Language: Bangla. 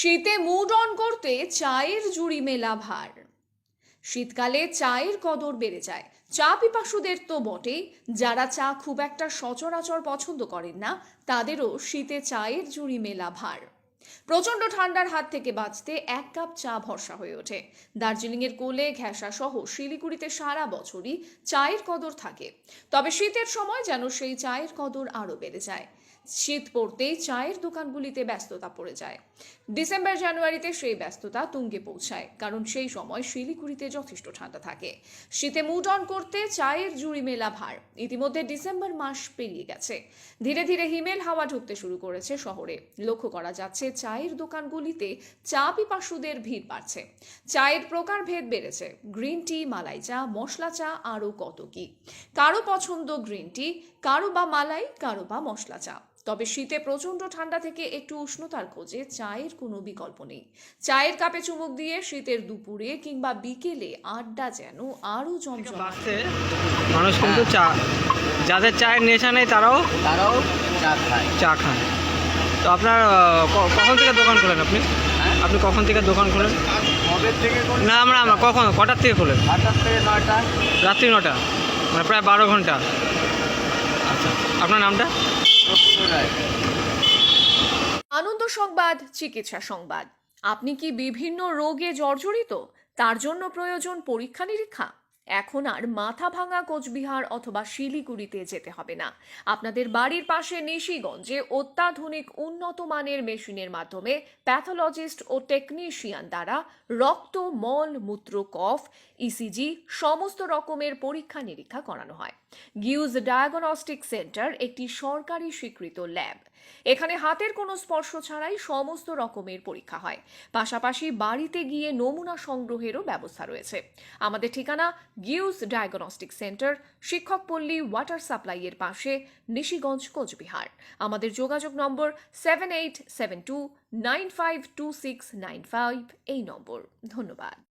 শীতে মুড অন করতে চায়ের জুড়ি মেলা ভার। শীতকালে চায়ের কদর বেড়ে যায়। চা পিপাসুদের তো বটেই। যারা চা খুব একটা সচরাচর পছন্দ করেন না, তাদেরও শীতে চায়ের জুড়ি মেলা ভার। প্রচণ্ড ঠান্ডার হাত থেকে বাঁচতে এক কাপ চা ভরসা হয়ে ওঠে। দার্জিলিংয়ের কোলে ঘেঁষা সহ শিলিগুড়িতে সারা বছরই চায়ের কদর থাকে। তবে শীতের সময় যেন সেই চায়ের কদর আরও বেড়ে যায়। শীত পড়তেই চায়ের দোকানগুলিতে ব্যস্ততা পড়ে যায়। ডিসেম্বর, জানুয়ারিতে সেই ব্যস্ততা তুঙ্গে পৌঁছায়, কারণ সেই সময় শিলিগুড়িতে যথেষ্ট ঠান্ডা থাকে। শীতে মুড অন করতে চায়ের জুড়ি মেলা ভার। ইতিমধ্যে ডিসেম্বর মাস পেরিয়ে গেছে। ধীরে ধীরে হিমেল হাওয়া ঢুকতে শুরু করেছে শহরে। লক্ষ্য করা যাচ্ছে চায়ের দোকানগুলিতে চা পিপাসুদের ভিড় বাড়ছে। চায়ের প্রকারভেদ বেড়েছে। গ্রিন টি মালাই চা মশলা চা আরও কত কি। কারও পছন্দ গ্রিন টি কারও বা মালাই কারও বা মশলা চা। তবে শীতে প্রচণ্ড ঠান্ডা থেকে একটু উষ্ণতার খোঁজে চায়ের কোনো বিকল্প নেই। চায়ের কাপে চুমুক দিয়ে শীতের দুপুরে কিংবা বিকেলে আড্ডা যেন আরও জমজম মানুষ কিন্তু চা যাদের চায়ের নেশা নেই তারাও তারাও চা খায়। চা খান তো আপনার কখন থেকে দোকান খোলেন আপনি? আপনি কখন থেকে দোকান খোলেন? না আমরা আমরা কখন কটার থেকে খোলেন? রাত্রি নটা মানে প্রায় বারো ঘণ্টা। আচ্ছা আপনার নামটা? আনন্দ সংবাদ চিকিৎসা সংবাদ। আপনি কি বিভিন্ন রোগে জর্জরিত? তার জন্য প্রয়োজন পরীক্ষা নিরীক্ষা এখন আর মাথা ভাঙা কোচবিহার অথবা শিলিগুড়িতে যেতে হবে না। আপনাদের বাড়ির পাশে নিশিগঞ্জে অত্যাধুনিক উন্নত মানের মেশিনের মাধ্যমে প্যাথোলজিস্ট ও টেকনিশিয়ান দ্বারা রক্ত, মল, মূত্র, কফ ইসিজি সমস্ত রকমের পরীক্ষা নিরীক্ষা করানো হয়। গিউজ ডায়াগনস্টিক সেন্টার একটি সরকারি স্বীকৃত ল্যাব। এখানে হাতের কোনো স্পর্শ ছাড়াই সমস্ত রকমের পরীক্ষা হয়। পাশাপাশি বাড়িতে গিয়ে নমুনা সংগ্রহেরও ব্যবস্থা রয়েছে। আমাদের ঠিকানা গিউজ ডায়াগনস্টিক সেন্টার শিক্ষকপল্লী ওয়াটার সাপ্লাইয়ের পাশে, নিশিগঞ্জ, কোচবিহার। আমাদের যোগাযোগ নম্বর seven eight seven two nine five two six nine five এই নম্বর। ধন্যবাদ।